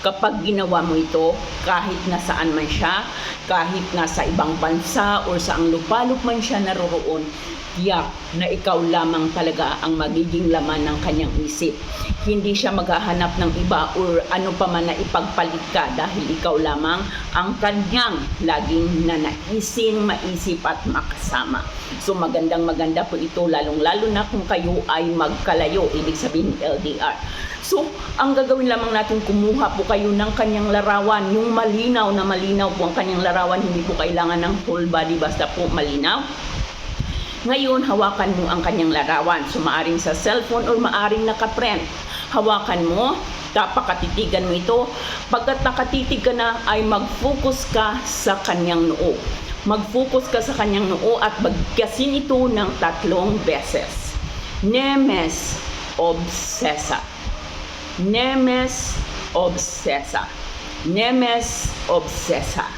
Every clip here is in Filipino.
Kapag ginawa mo ito, kahit nasaan man siya, kahit nasa ibang bansa o sa ang lupalop man siya naroroon, tiyak na ikaw lamang talaga ang magiging laman ng kanyang isip. Hindi siya maghahanap ng iba or ano pa man na ipagpalit ka dahil ikaw lamang ang kanyang laging nanaisin, maisip at makasama. So magandang maganda po ito lalong-lalo na kung kayo ay magkalayo, ibig sabihin LDR. So, ang gagawin lamang natin, kumuha po kayo ng kanyang larawan, yung malinaw na malinaw po ang kanyang larawan, hindi po kailangan ng whole body, basta po malinaw. Ngayon, hawakan mo ang kanyang larawan. So, maaring sa cellphone or maaring nakaprint. Hawakan mo, tapakatitigan mo ito. Pagkat nakatitig ka na, ay mag-focus ka sa kanyang noo. Mag-focus ka sa kanyang noo at bagkasin ito ng tatlong beses. Nemes obsessa. Nemes obsessa. Nemes obsessa.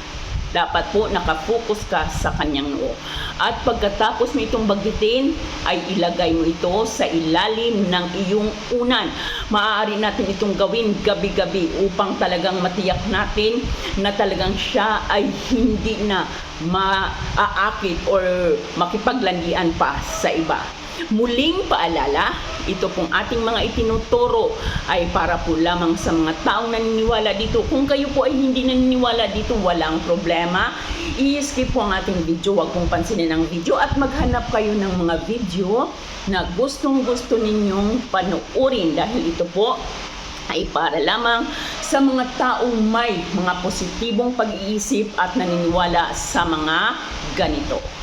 Dapat po nakafocus ka sa kanyang noo. At pagkatapos mo itong bagitin, ay ilagay mo ito sa ilalim ng iyong unan. Maaari natin itong gawin gabi-gabi upang talagang matiyak natin na talagang siya ay hindi na maaakit or makipaglandian pa sa iba. Muling paalala, ito pong ating mga itinuturo ay para po lamang sa mga taong naniniwala dito. Kung kayo po ay hindi naniniwala dito, walang problema. I-skip po ang ating video, huwag pong pansinin ang video at maghanap kayo ng mga video na gustong gusto ninyong panoorin dahil ito po ay para lamang sa mga taong may mga positibong pag-iisip at naniniwala sa mga ganito.